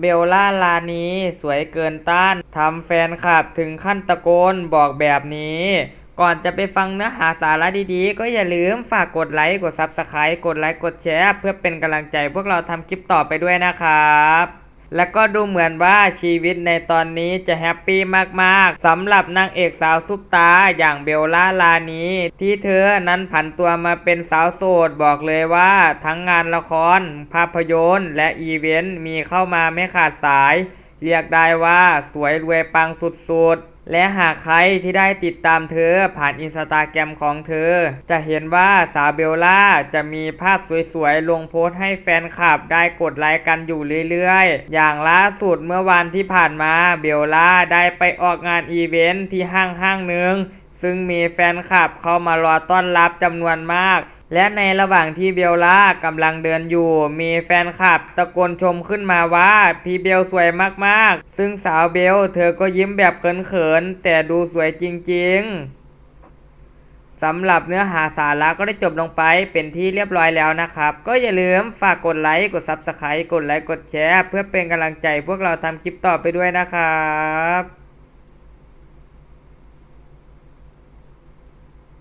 เบลล่าลานี้สวยเกินต้านทำแฟนคลับถึงขั้นตะโกนบอกแบบนี้ ก่อนจะไปฟังเนื้อหาสาระดีๆ ก็อย่าลืมฝากกดไลค์ กด Subscribe กดไลค์ กดแชร์ เพื่อเป็นกำลังใจพวกเราทำคลิปต่อไปด้วยนะครับ แล้วก็ดูเหมือนว่าชีวิตในตอนนี้จะแฮปปี้มากๆสำหรับนางเอกสาวซุปตาอย่างเบลล่าลานีที่เธอนั้นผันตัวมาเป็นสาวโสดบอกเลยว่าทั้งงานละคร ภาพยนตร์ และอีเวนต์มีเข้ามาไม่ขาดสาย เรียกได้ว่าสวยรวยปังสุดๆ และหากใครที่ได้ติดตามเธอผ่านอินสตาแกรมของเธอ จะเห็นว่าสาวเบลล่าจะมีภาพสวยๆ ลงโพสต์ให้แฟนคลับได้กดไลค์กันอยู่เรื่อยๆ อย่างล่าสุดเมื่อวันที่ผ่านมาเบลล่าได้ไปออกงานอีเวนต์ที่ห้างห้างหนึ่งซึ่งมีแฟนคลับเข้ามารอต้อนรับจำนวนมาก และในระหว่างที่เบลล่ากำลังเดินอยู่ มีแฟนคลับตะโกนชมขึ้นมาว่าพี่เบลสวยมากๆ ซึ่งสาวเบลเธอก็ยิ้มแบบเขินๆ แต่ดูสวยจริงๆสำหรับเนื้อหาสาระก็ได้จบลงไปเป็นที่เรียบร้อยแล้วนะครับ ก็อย่าลืมฝากกดไลค์ กด Subscribe กดไลค์ กดแชร์ เพื่อเป็นกำลังใจพวกเราทำคลิปต่อไปด้วยนะครับ